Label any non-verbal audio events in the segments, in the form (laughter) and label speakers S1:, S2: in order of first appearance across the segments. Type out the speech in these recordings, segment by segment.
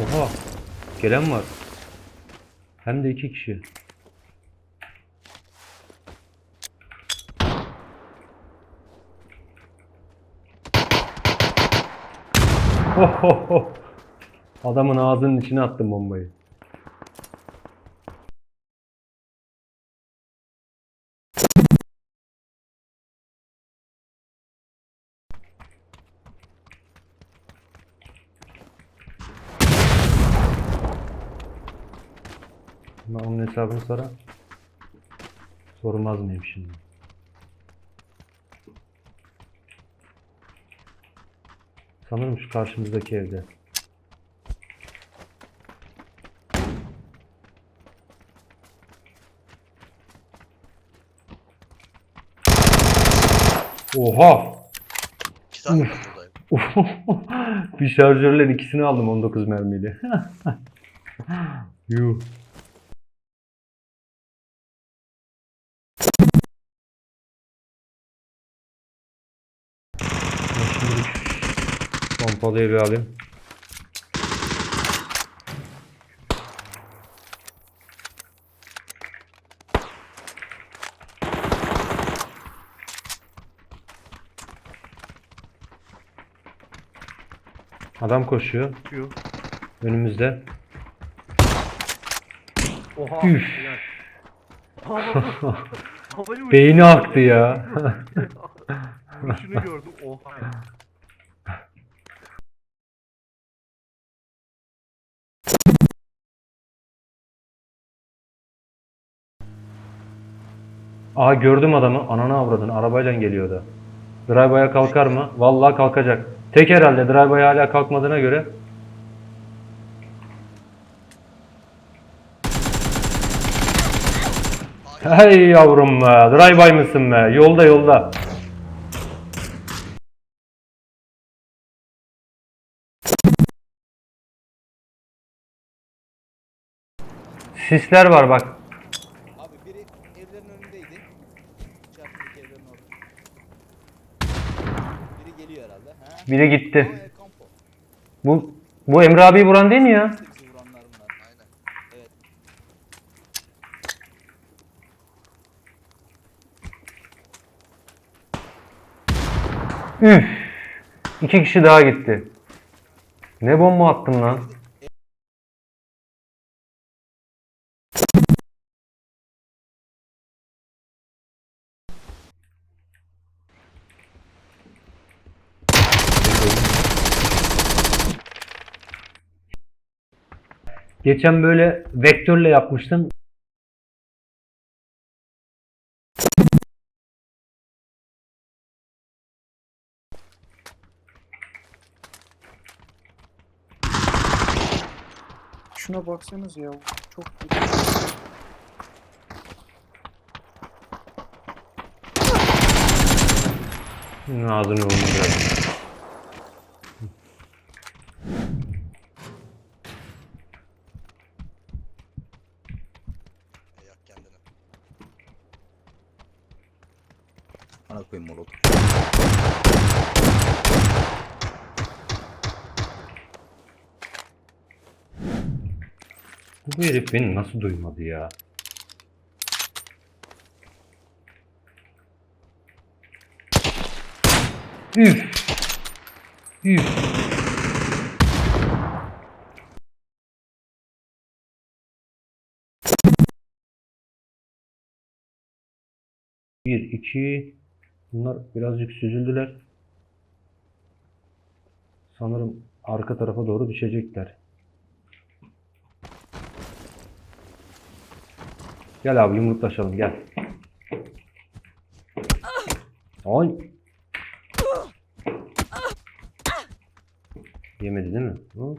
S1: Oha. Gelen var. Hem de iki kişi. Ohoho. Adamın ağzının içine attım bombayı. Ben onun hesabını sonra sormaz mıyım şimdi? Sanırım şu karşımızdaki evde. Oha!
S2: İki tane buradayım. (laughs)
S1: bir şarjörle ikisini aldım 19 mermiyle. (laughs) Yuh. Pompalıyı bir alayım. Adam koşuyor
S3: Yok.
S1: önümüzde.
S3: Oha.
S1: Üf. (laughs) Beyni aktı ya.
S3: Vuruşunu (laughs) gördüm. Oha
S1: Aa gördüm adamı. Ananı avradın. Arabayla geliyordu. Drive'a kalkar mı? Vallahi kalkacak. Tek herhalde. Drive'a hala kalkmadığına göre. Hey yavrum be. Drive mısın be? Yolda yolda. Sisler var bak.
S4: Abi biri evlerin önündeydi. İçerideki evlerin orada. Biri geliyor herhalde. Ha?
S1: Biri gitti.
S4: Aa, El Campo.
S1: Bu bu Emre abi vuran değil mi ya?
S4: İşte bizi vuranlar bunlar.
S2: Aynen.
S4: Evet.
S1: Üf. İki kişi daha gitti. Ne bomba attım lan? Geçen böyle vektörle yapmıştım.
S5: Şuna baksanız ya. Çok
S1: Ağzını vurdu
S4: Ana koyayım molot.
S1: Bu herif beni nasıl duymadı ya? Üf. Üf. Bir, iki. Bunlar birazcık süzüldüler. Sanırım arka tarafa doğru düşecekler. Gel abi yumruklaşalım gel. Ay. Yemedi değil mi? Hı?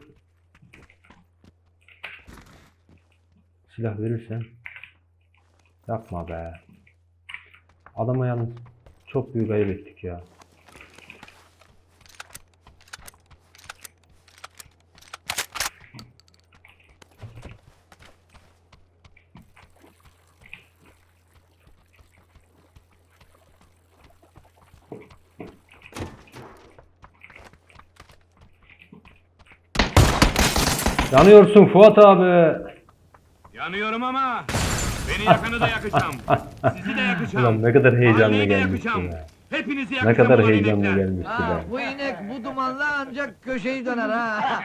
S1: Silah verirsen. Yapma be. Adama yalnız çok büyük ayıp ettik ya. Yanıyorsun Fuat abi.
S6: Yanıyorum ama beni yakanı da yakacağım. Sizi de yakacağım.
S1: Ulan ne kadar heyecanlı
S6: Mahalleyi de
S1: gelmişti
S6: yakacağım.
S1: ya.
S6: Hepinizi
S1: Ne
S6: yakacağım
S1: kadar
S6: ulan
S1: heyecanlı
S6: inekler.
S1: gelmişti
S7: Ha,
S1: be.
S7: bu inek bu dumanla ancak köşeyi döner ha. (laughs)